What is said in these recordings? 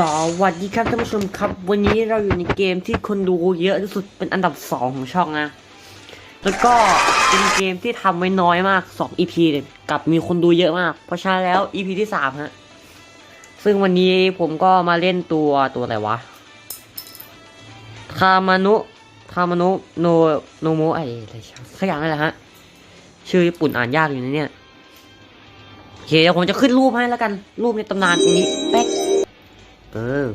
สวัสดีครับท่านผู้ชมครับ วันนี้เราอยู่ในเกมที่คนดูเยอะที่สุดเป็นอันดับสองของช่องนะ แล้วก็เป็นเกมที่ทำไว้น้อยมาก2 EP เนี่ยกับมีคนดูเยอะมาก เพราะฉะนั้นแล้ว EP ที่สามฮะซึ่งวันนี้ผมก็มาเล่นตัวตัวอะไรวะคามานุคามานุโนโนโมไออะไรสักอย่างนั่นแหละฮะชื่อญี่ปุ่นอ่านยากอยู่นะเนี่ยโอเคเดี๋ยวผมจะขึ้นรูปให้แล้วกันรูปในตำนานตรงนี้แป๊ก เออ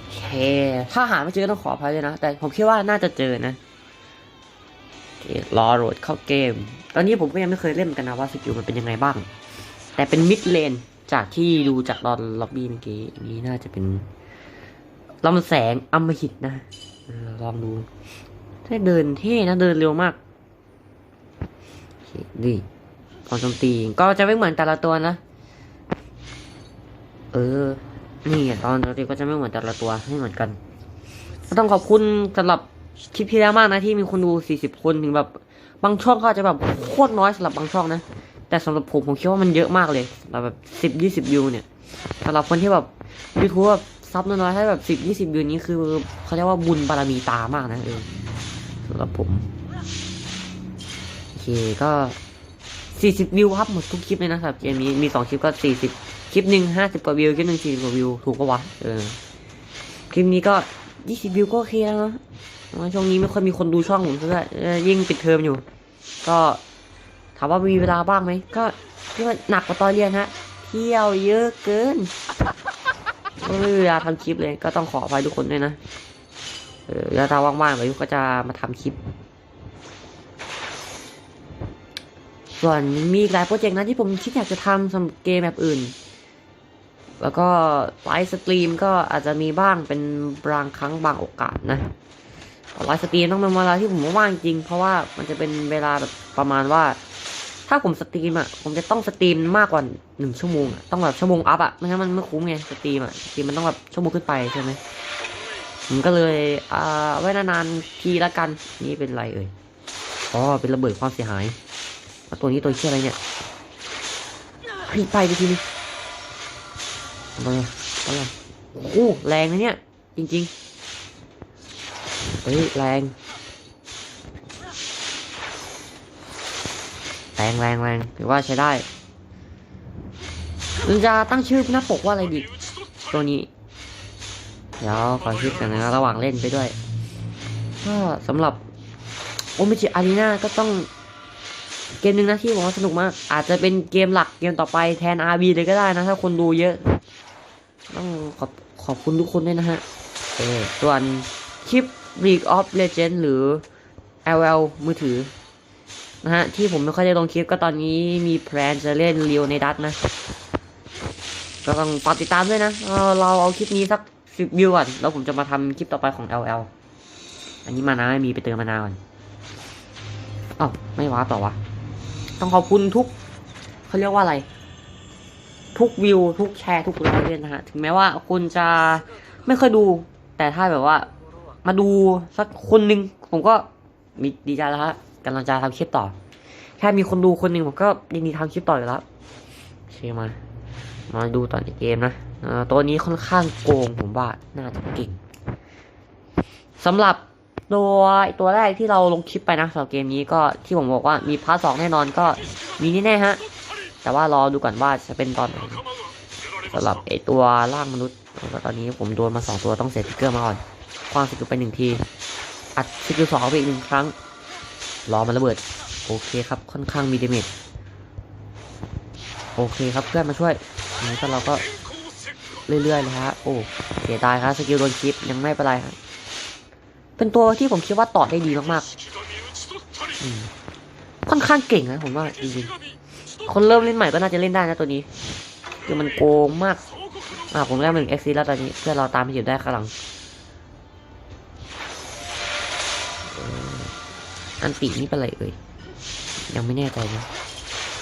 โอเคถ้าหาไม่เจอต้องขออภัยด้วยนะ แต่ผมคิดว่าน่าจะเจอนะรอโหลดเข้าเกม ตอนนี้ผมก็ยังไม่เคยเล่นกันนะว่าสกิลมันเป็นยังไงบ้าง แต่เป็นมิดเลนจากที่ดูจากตอนล็อบบี้เมื่อกี้นี้น่าจะเป็นลำแสงอมหิตนะลองดูถ้าเดินเท่นะเดินเร็วมากโอเคดีพอโจมตีก็จะไม่เหมือนแต่ละตัวนะ เออ นี่ตอนปกติก็จะไม่เหมือนแต่ละตัวไม่เหมือนกัน ก็ต้องขอบคุณสำหรับคลิปที่แล้วมากนะที่มีคนดู 40 คนถึงแบบบางช่องก็อาจจะแบบโคตรน้อยสำหรับบางช่องนะ แต่สำหรับผมผมคิดว่ามันเยอะมากเลยแบบสิบยี่สิบวิวเนี่ยสำหรับคนที่แบบยูทูบแบบซับน้อยๆให้แบบสิบยี่สิบวิวนี้คือเขาเรียกว่าบุญบารมีตามากนะเออสำหรับผมโอเคก็สี่สิบวิวครับหมดทุกคลิปเลยนะสำหรับเกมนี้มีสองคลิปก็สี่สิบ คลิปหนึ่งห้าสิบกว่าวิว คลิปหนึ่งสี่สิบกว่าวิว ถูกปะวะ เออ คลิปนี้ก็ยี่สิบวิวก็โอเคแล้วนะช่วงนี้ไม่ค่อยมีคนดูช่องผมเท่าไหร่ยิ่งปิดเทอมอยู่ ก็ถามว่ามีเวลาบ้างไหม ก็ที่ว่าหนักกว่าตอนเรียนฮะ เที่ยวเยอะเกินไม่มีเวลาทำคลิปเลย ก็ต้องขออภัยทุกคนด้วยนะ เออแล้วถ้าว่างๆไปยุก็จะมาทำคลิปส่วนมีหลายโปรเจกต์นะที่ผมคิดอยากจะทำสำหรับเกมแบบอื่น แล้วก็ไลฟ์สตรีมก็อาจจะมีบ้างเป็นบางครั้งบางโอกาสนะไลฟ์สตรีมต้องเป็นเวลาที่ผมว่างจริง เพราะว่ามันจะเป็นเวลาแบบประมาณว่า ถ้าผมสตรีมอะ ผมจะต้องสตรีมมากกว่าหนึ่งชั่วโมงอะต้องแบบชั่วโมงอัพอะไม่งั้นมันไม่คุ้มไงสตรีมอะสตรีมมันต้องแบบชั่วโมงขึ้นไปใช่ไหมผมก็เลยอ่าไว้นานๆทีละกันนี่เป็นไรเอ่ยอ๋อเป็นระเบิดความเสียหายแล้วตัวนี้ตัวเชี่ยอะไรเนี่ยไปไปทีนึ งอะไรอะอะไรอะโอ้แรงนะเนี่ย จริงๆเฮ้ยแรงแรงแรงแรงถือว่าใช้ได้จะตั้งชื่อหน้าปกว่าอะไรดี ตัวนี้ เดี๋ยวขอคิดกันนะระหว่างเล่นไปด้วย ก็สำหรับโอมิจิอารีนาก็ต้องเกมหนึ่งนะที่ผมว่าสนุกมาก อาจจะเป็นเกมหลักเกมต่อไปแทน RB เลยก็ได้นะ ถ้าคนดูเยอะ ต้องขอบขอบคุณทุกคนด้วยนะฮะเออส่วนคลิป League of Legends หรือ LL มือถือ นะฮะ ที่ผมไม่ค่อยได้ลงคลิปก็ตอนนี้มีแพลนจะเล่นเรียวในดัตนะ ก็ต้องฝากติดตามด้วยนะเออเราเอาคลิปนี้สักสิบวิวก่อน แล้วผมจะมาทำคลิปต่อไปของ LL อันนี้มานะไม่มีไปเติมมานาก่อนอ้าวไม่ว้าต่อวะ ต้องขอบคุณทุกเขาเรียกว่าอะไร ทุกวิว ทุกแชร์ทุกไลค์ด้วยนะฮะ ถึงแม้ว่าคุณจะไม่เคยดู แต่ถ้าแบบว่า มาดูสักคนหนึ่งผมก็มีดีใจแล้วฮะกำลังจะทำคลิปต่อ แค่มีคนดูคนหนึ่งผมก็ยินดีทำคลิปต่ออยู่แล้วโอเคมา มาดูตอนในเกมนะตัวนี้ค่อนข้างโกงผมว่า น่าจะเก่งสำหรับตัวตัวแรกที่เราลงคลิปไปนะสำหรับเกมนี้ก็ที่ผมบอกว่ามีพาร์ทสองแน่นอนก็มีแน่ๆฮะ แต่ว่ารอดูก่อนว่าจะเป็นตอนไหนสำหรับไอตัวร่างมนุษย์ตอนนี้ผมโดนมาสองตัวต้องเสร็จสติกเกอร์มาก่อนคว้างสกิลไปหนึ่งที อัดสกิลสองไปอีกหนึ่งครั้ง รอมันระเบิด โอเคครับค่อนข้างมีเดเมจโอเคครับเพื่อนมาช่วยนี้ก็เราก็เรื่อยๆเลยฮะ โอ้เสียดายครับสกิลโดนคลิปยังไม่เป็นไรครับเป็นตัวที่ผมคิดว่าต่อได้ดีมากๆค่อนข้างเก่งนะผมว่าจริงๆ คนเริ่มเล่นใหม่ก็น่าจะเล่นได้นะตัวนี้ คือมันโกงมาก อ่าผมได้มาถึงเอ็กซีแล้วตอนนี้ เพื่อเราตามไปอยู่ได้ข้างหลัง อันปีนี่เป็นไรเอ่ย ยังไม่แน่ใจนะ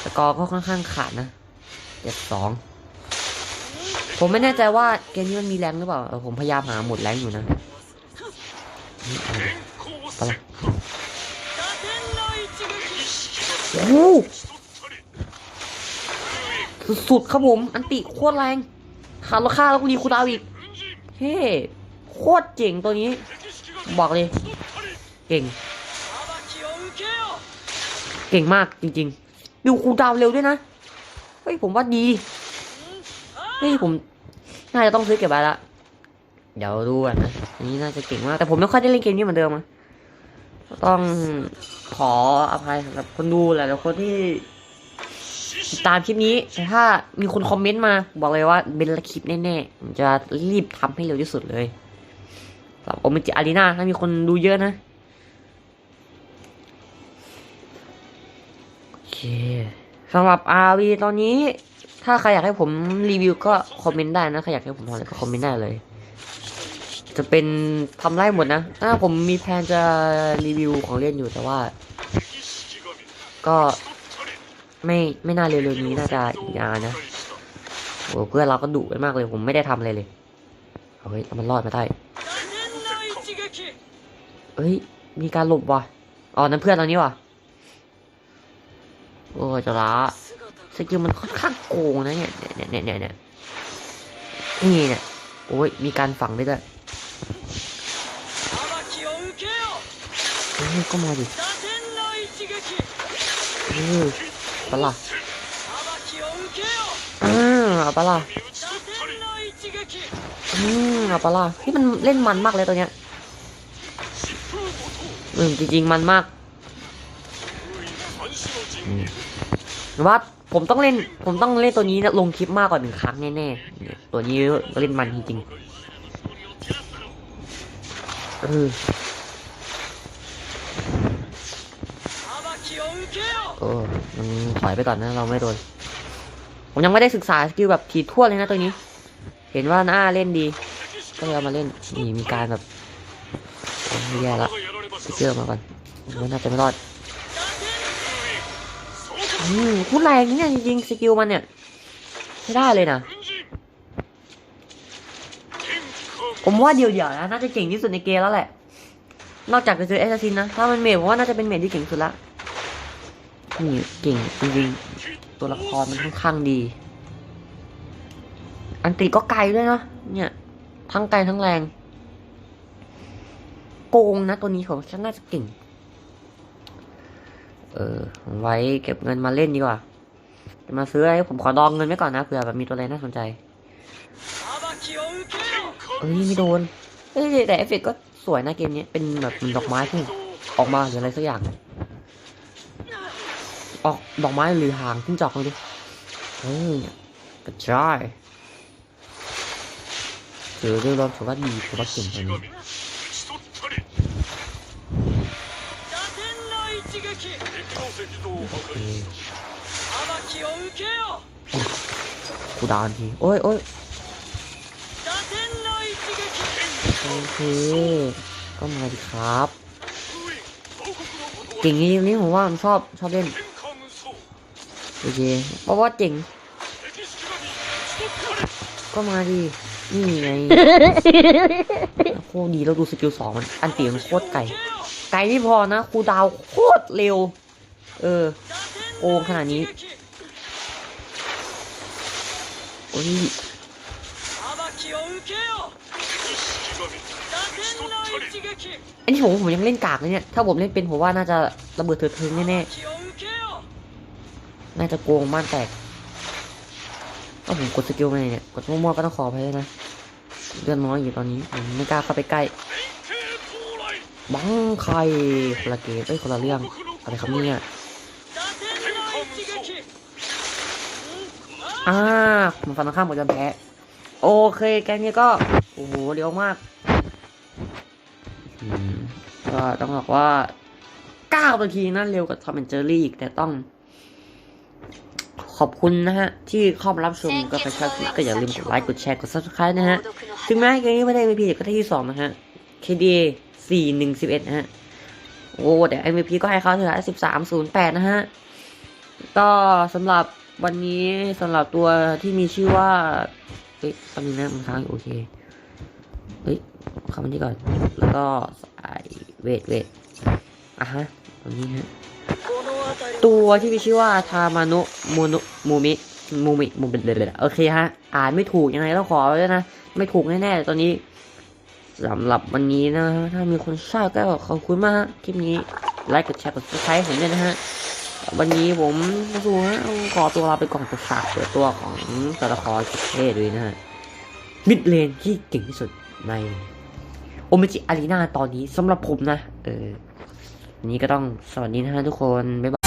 สกอร์ก็ค่อนข้างขาดนะเจ็ดสองผมไม่แน่ใจว่าเกมนี้มันมีแรงหรือเปล่า ผมพยายามหาหมดแรงอยู่นะไปละโอ้ สุดๆครับผม อันติโคตรแรงฆ่าแล้วฆ่าแล้วกูดีคูดาวอีก เฮ้โคตรเจ๋งตัวนี้ บอกเลย เก่ง เก่งมากจริงๆ ดูคูดาวเร็วด้วยนะ เฮ้ยผมว่าดี เฮ้ยผมน่าจะต้องซื้อเก็บไว้ละ เดี๋ยวดูกันนะอันนี้น่าจะเก่งมาก แต่ผมไม่ค่อยได้เล่นเกมนี้เหมือนเดิมอะต้องขออภัยสำหรับคนดูหลายๆคนที่ ติดตามคลิปนี้ถ้ามีคนคอมเมนต์มาบอกเลยว่าเป็นละคลิปแน่ๆจะรีบทำให้เร็วที่สุดเลยสำหรับโอเมจิอารีนาถ้ามีคนดูเยอะนะโอเคสำหรับ RV ตอนนี้ ถ้าใครอยากให้ผมรีวิวก็คอมเมนต์ได้นะใครอยากให้ผมทำอะไรก็คอมเมนต์ได้เลย จะเป็นทำได้หมดนะอ่าผมมีแพลนจะรีวิวของเล่นอยู่แต่ว่า ก็ ไม่ไม่น่าเร็วๆนี้น่าจะอีกนานนะโอ้เพื่อนเราก็ดุไปมากเลยผมไม่ได้ทำอะไรเลยเอาเฮ้ยมันรอดมาได้เอ้ยมีการหลบว่ะอ๋อนั่นเพื่อนเรานี่ว่ะโอ้จะละสกิลมันค่อนข้างโกงนะเนี่ยเนี่ยเนี่ยเนี่ยเนี่ยนี่เนี่ยโอ้ยมีการฝังด้วยด้วยเฮ้ยก็มาดิเออ ปะล่ะอ่าเอาปะล่ะอืมเอาปะล่ะที่มันเล่นมันมากเลยตัวเนี้ยอืมจริงๆมันมากว่าผมต้องเล่น ผมต้องเล่นตัวนี้นะลงคลิปมากกว่าหนึ่งครั้งแน่ๆเนี่ยตัวนี้เล่นมันจริงๆเออ เออมันถอยไปก่อนนะเราไม่โดน ผมยังไม่ได้ศึกษาสกิลแบบถี่ถ้วเลยนะตัวนี้ เห็นว่าน่าเล่นดี ก็เลยเอามาเล่นนี่มีการแบบแย่ละสกิลมาก่อนว่าน่าจะไม่รอดอืมพูดแรงนี่เนี่ยจริงสกิลมันเนี่ยใช้ได้เลยนะผมว่าเดียวๆนะน่าจะเก่งที่สุดในเกมแล้วแหละ นอกจากจะเจอแอสซัสซินนะ ถ้ามันเมดผมว่าน่าจะเป็นเมดที่เก่งสุดละ นี่เก่งจริงๆตัวละครมันค่อนข้างดี อันตรีก็ไกลด้วยเนาะเนี่ย ทั้งไกลทั้งแรง โกงนะตัวนี้ของฉันน่าจะเก่ง เออไว้เก็บเงินมาเล่นดีกว่า จะมาซื้ออะไรผมขอดองเงินไว้ก่อนนะเผื่อแบบมีตัวอะไรน่าสนใจเอ้ยไม่โดนเอ้ยแต่เอฟเฟกต์ก็สวยนะเกมนี้เป็นแบบดอกไม้พุ่งออกมาหรืออะไรสักอย่าง ออกดอกไม้หรือหางขึ้นจอกเลยดิเออเนี่ยกระจายเจอเรื่องร้อบถือว่าดีถือว่าเก่งตัวนี้โอเคกูดาวน์ทีโอ้ยโอ้ยโอเคก็มาดิครับ เก่งนี้นี้ผมว่าผมชอบชอบเล่น โอเคเพราะว่าเจ๋ง ก็มาดินี่ไงโคตรดีเราดูสกิลสองมัน อันตีมันโคตรไกล ไกลไม่พอนะครูดาวโคตรเร็ว เออโกงขนาดนี้ โอ้ยอันนี้ผมผมยังเล่นกากเลยเนี่ย ถ้าผมเล่นเป็นผมว่าน่าจะระเบิดเถิดเทิงแน่ๆ น่าจะโกงบ้านแตกก็ผมกดสกิลไปเนี่ย กดมั่วๆก็ต้องขอไปเลยนะเลือดน้อยอยู่ตอนนี้ผมไม่กล้าเข้าไปใกล้ บังใครคนละเกมเอ้ยคนละเรื่องอะไรครับเนี่ยอ่าผมฟันตรงข้ามหมดจนแพ้โอเคแกงนี้ก็ โอ้โหเร็วมากก็ต้องบอกว่าเก้านาทีนั่นเร็วกว่าทอมแอนเจอรี่อีกแต่ต้อง ขอบคุณนะฮะ ที่เข้ามารับชมก็ไปชอบคลิปก็อย่าลืมกดไลค์กดแชร์กด subscribe นะฮะ ถึงแม้เกมนี้ไม่ได้ MVP ก็ได้ที่สองนะฮะ KDA สี่หนึ่งสิบเอ็ดนะฮะ โอ้แต่ MVP ก็ให้เขาถึงสิบสามศูนย์แปดนะฮะ ก็สำหรับวันนี้สำหรับตัวที่มีชื่อว่าเฮ้ยตอนนี้นะมันค้างอยู่โอเค เฮ้ยเข้ามาที่ก่อน แล้วก็ใส่เวทเวทอะฮะตรงนี้ฮะ ตัวที่มีชื่อว่าทามานะโมโนะโมมิมูมิมูเป็นเลยโอเคฮะ อ่านไม่ถูกยังไงต้องขอด้วยนะ ไม่ถูกแน่ๆตอนนี้สำหรับวันนี้นะฮะถ้ามีคนชอบก็ขอบคุณมากคลิปนี้ไลค์กดแชร์กดซับสไครต์ผมด้วยนะฮะวันนี้ผมมาดูฮะขอตัวลาไปก่อนกับฉากเปิดตัวของตัวละครสุดเท่ด้วยนะฮะมิดเลนที่เก่งที่สุดในโอเมจิอารีนาตอนนี้สำหรับผมนะ เออ นนี้ก็ต้องสวัสดีนะฮะทุกคน บ๊ายบาย